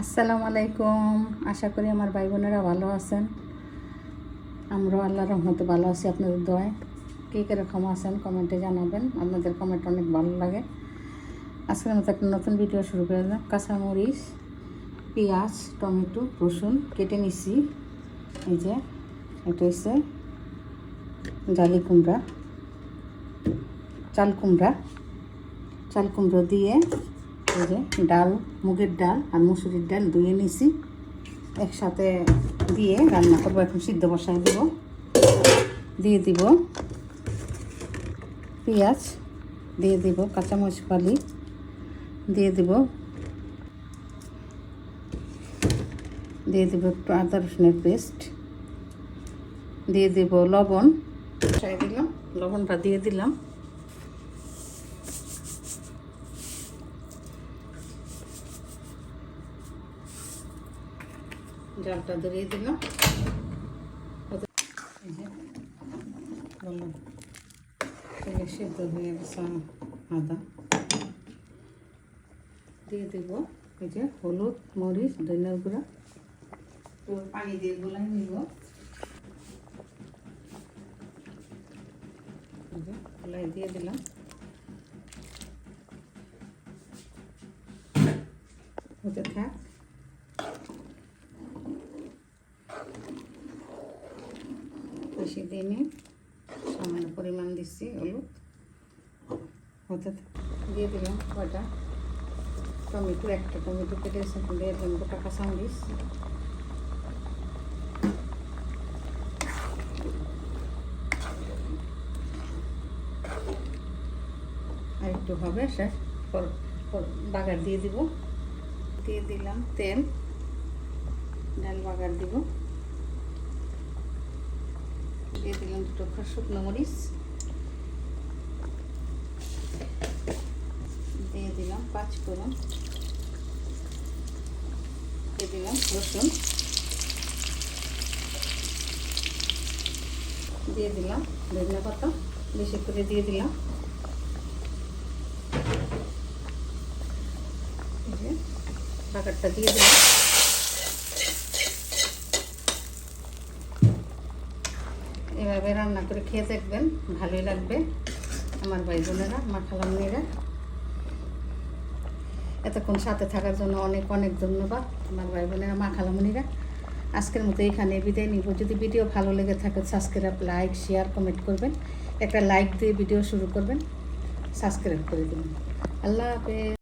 আসসালামু আলাইকুম। আশা করি আমার ভাই বোনেরা ভালো আছেন। আমরাও আল্লাহ রহমতে ভালো আছি, আপনাদের দোয়ায়। কে কীরকম আছেন কমেন্টে জানাবেন। আপনাদের কমেন্ট অনেক ভালো লাগে। আজকের মতো একটা নতুন ভিডিও শুরু করে দিলাম। কাঁচামরিচ, পেঁয়াজ, টমেটো, রসুন কেটে নিছি। এই যে, এটা হচ্ছে জালি কুমড়া, চাল কুমড়া। চাল কুমড়ো দিয়ে এই যে ডাল, মুগের ডাল আর মুসুরির ডাল ধুয়ে নিছি। একসাথে দিয়ে রান্না করব, এখন সিদ্ধ বসায় দেব। দিয়ে দিব পেঁয়াজ, দিয়ে দিব কাঁচামরিচ ফালি দিয়ে দিব দিয়ে দিব একটু আদা রসুনের পেস্ট, দিয়ে দিব লবণ। দিলাম, লবণটা দিয়ে দিলাম। জালটা ধরিয়ে দিলাম। বললাম সিদ্ধ হয়ে গেছে আদা। দিয়ে দেব এই যে হলুদ, মরিচ, ধনিয়ার গুঁড়া। পানি দিয়ে গোলাই নিব। গোলাই দিয়ে দিলাম। হতে থাক। বেশি দিনে সামান্য পরিমাণ দিচ্ছি হলুদ। হতে। দিয়ে দিলাম কটা টমেটো, একটা টমেটো কেটে দিয়ে দিলাম গোটা কাঁচামরিচ। আর একটু হবে শেষ বাগার দিয়ে দিব। দিয়ে দিলাম তেল। ডাল বাগার দিব। দিয়ে দিলাম দুটো শুকনো মরিচ। দিয়ে দিলাম পাঁচ ফোড়ন দিয়ে দিলাম রসুন। দিয়ে দিলাম ধনিয়া পাতা, বেশি করে দিয়ে দিলাম। যে দিয়ে দিলাম। এভাবে রান্না করে খেয়ে দেখবেন, ভালোই লাগবে। আমার ভাই বোনেরা খালামনিরা এতক্ষণ সাথে থাকার জন্য অনেক অনেক ধন্যবাদ। আমার ভাই বোনেরা, মা আজকের মতো এখানে বিদায় নিব। যদি ভিডিও ভালো লেগে থাকে সাবস্ক্রাইব লাইক শেয়ার কমেন্ট করবেন। একটা লাইক দিয়ে ভিডিও শুরু করবেন। সাবস্ক্রাইব করে দেবেন। আল্লাহ হাফেজ।